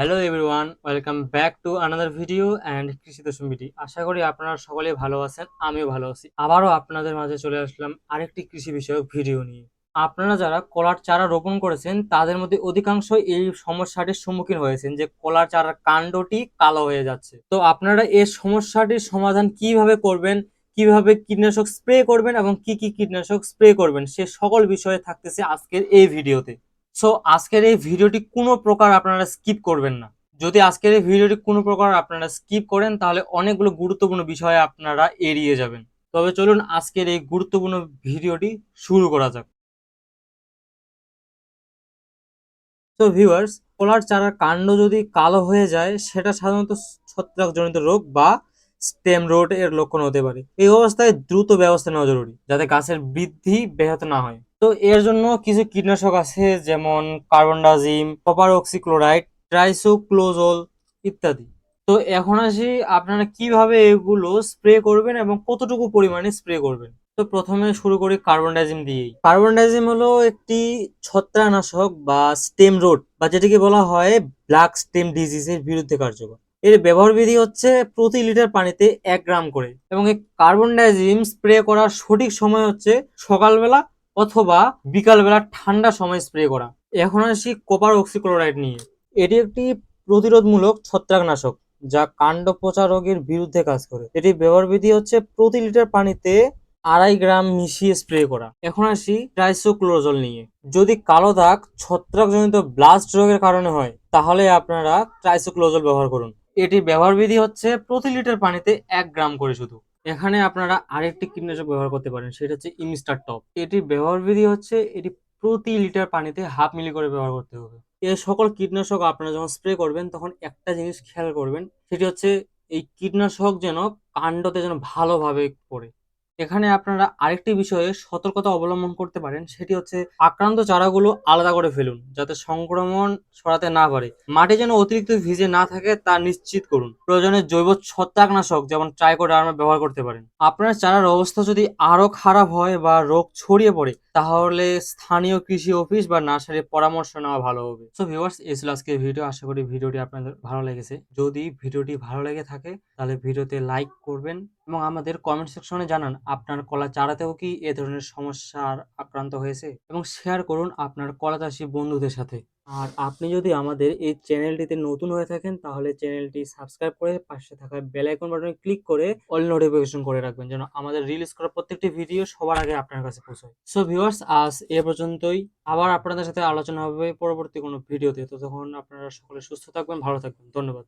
Hello everyone welcome back to another video and কৃষি দশমিটি আশা করি আপনারা সকলেই ভালো আছেন, আমিও ভালো আছি। আবারও আপনাদের মাঝে চলে আসলাম আরেকটি কৃষি বিষয়ক ভিডিও নিয়ে। আপনারা যারা কলার চারা রোপণ করেছেন, তাদের মধ্যে অধিকাংশ এই সমস্যাটির সম্মুখীন হয়েছেন যে কলার চারার কাণ্ডটি কালো হয়ে যাচ্ছে। তো আপনারা এই সমস্যাটির সমাধান কীভাবে করবেন, কীভাবে কীটনাশক স্প্রে করবেন এবং কি কি কীটনাশক স্প্রে করবেন, সে সকল বিষয়ে থাকতেছে আজকের এই ভিডিওতে সো আজকের এই ভিডিওটি কোনো প্রকার আপনারা স্কিপ করবেন না। যদি আজকের এই ভিডিওটি কোনো প্রকার আপনারা স্কিপ করেন, তাহলে অনেকগুলো গুরুত্বপূর্ণ বিষয়ে আপনারা এড়িয়ে যাবেন। তবে চলুন আজকের এই গুরুত্বপূর্ণ ভিডিওটি শুরু করা যাক। তো ভিউয়ার্স কলার চারার কাণ্ড যদি কালো হয়ে যায়, সেটা সাধারণত ছত্রাকজনিত রোগ বা স্টেম রোডের লক্ষণ হতে পারে। এই অবস্থায় দ্রুত ব্যবস্থা নেওয়া জরুরি, যাতে গাছের বৃদ্ধি ব্যাহত না হয়। তো এর জন্য কিছু কীটনাশক আছে, যেমন কার্বনডাজিম, কপার অক্সিক্লোরাইড, ট্রাইসোক্লোজল ইত্যাদি। তো এখন আসি আপনারা কীভাবে এগুলো স্প্রে করবেন এবং কতটুকু পরিমাণে স্প্রে করবেন? তো প্রথমে শুরু করি কার্বনডাজিম দিয়েই। কার্বনডাজিম হলো একটি ছত্রাকনাশক বা স্টেম রোড, বা যেটিকে বলা হয় ব্ল্যাক স্টেম ডিজিজের বিরুদ্ধে কার্যকর। এর ব্যবহার বিধি হচ্ছে প্রতি লিটার পানিতে এক গ্রাম করে। এবং এই কার্বনডাইজিম স্প্রে করার সঠিক সময় হচ্ছে সকালবেলা অথবা বিকালবেলা ঠান্ডা সময় স্প্রে করা। এখন আসি কপার অক্সিক্লোরাইড নিয়ে। এটি একটি প্রতিরোধমূলক ছত্রাকনাশক, যা কাণ্ড পচা রোগের বিরুদ্ধে কাজ করে। এটি ব্যবহার বিধি হচ্ছে প্রতি লিটার পানিতে আড়াই গ্রাম মিশিয়ে স্প্রে করা। এখন আসি ট্রাইসোক্লোজল নিয়ে। যদি কালো দাগ ছত্রাকজনিত ব্লাস্ট রোগের কারণে হয়, তাহলে আপনারা ট্রাইসোক্লোজল ব্যবহার করুন। এটি ব্যবহার বিধি হচ্ছে প্রতি লিটার পানিতে এক গ্রাম করে শুধু। এখানে আপনারা আরেকটি কীটনাশক ব্যবহার করতে পারেন, সেটা হচ্ছে ইমিস্টার টপ। এটির ব্যবহার বিধি হচ্ছে এটি প্রতি লিটার পানিতে হাফ মিলি করে ব্যবহার করতে হবে। এ সকল কীটনাশক আপনারা যখন স্প্রে করবেন, তখন একটা জিনিস খেয়াল করবেন, সেটি হচ্ছে এই কীটনাশক যেন কাণ্ডতে যেন ভালোভাবে পড়ে। এখানে আপনারা আরেকটি বিষয়ে সতর্কতা অবলম্বন করতে পারেন, সেটি হচ্ছে আক্রান্ত চারাগুলো আলাদা করে ফেলুন, যাতে সংক্রমণ ছড়াতে না পারে। মাটি যেন অতিরিক্ত ভিজে না থাকে তা নিশ্চিত করুন। প্রয়োজনে জৈব ছত্রাকনাশক যেমন ট্রাইকোডার্মা ব্যবহার করতে পারেন। আপনার চারার অবস্থা যদি আরও খারাপ হয় বা রোগ ছড়িয়ে পড়ে, তাহলে স্থানীয় কৃষি অফিস বা নার্সারির পরামর্শ নেওয়া ভালো হবে। সো ভিউয়ার্স এই ছিল আজকের ভিডিও আশা করি ভিডিওটি আপনাদের ভালো লেগেছে। যদি ভিডিওটি ভালো লেগে থাকে, তাহলে ভিডিওতে লাইক করবেন। এবং আমাদের কমেন্ট সেকশনে জানান আপনার কলা চারাতেও কি এ ধরনের সমস্যার আক্রান্ত হয়েছে? এবং শেয়ার করুন আপনার কলা চাষী বন্ধুদের সাথে। আর আপনি যদি আমাদের এই চ্যানেলটিতে নতুন হয়ে থাকেন, তাহলে চ্যানেলটি সাবস্ক্রাইব করে পাশে থাকা বেল আইকন বাটনে ক্লিক করে অল নোটিফিকেশন করে রাখবেন, যেন আমাদের রিলিজ করা প্রত্যেকটি ভিডিও সবার আগে আপনার কাছে পৌঁছায়। সো ভিউয়ার্স আজ এ পর্যন্তই। আবার আপনাদের সাথে আলোচনা হবে পরবর্তী কোনো ভিডিওতে তো তখন আপনারা সকলে সুস্থ থাকবেন, ভালো থাকবেন। ধন্যবাদ।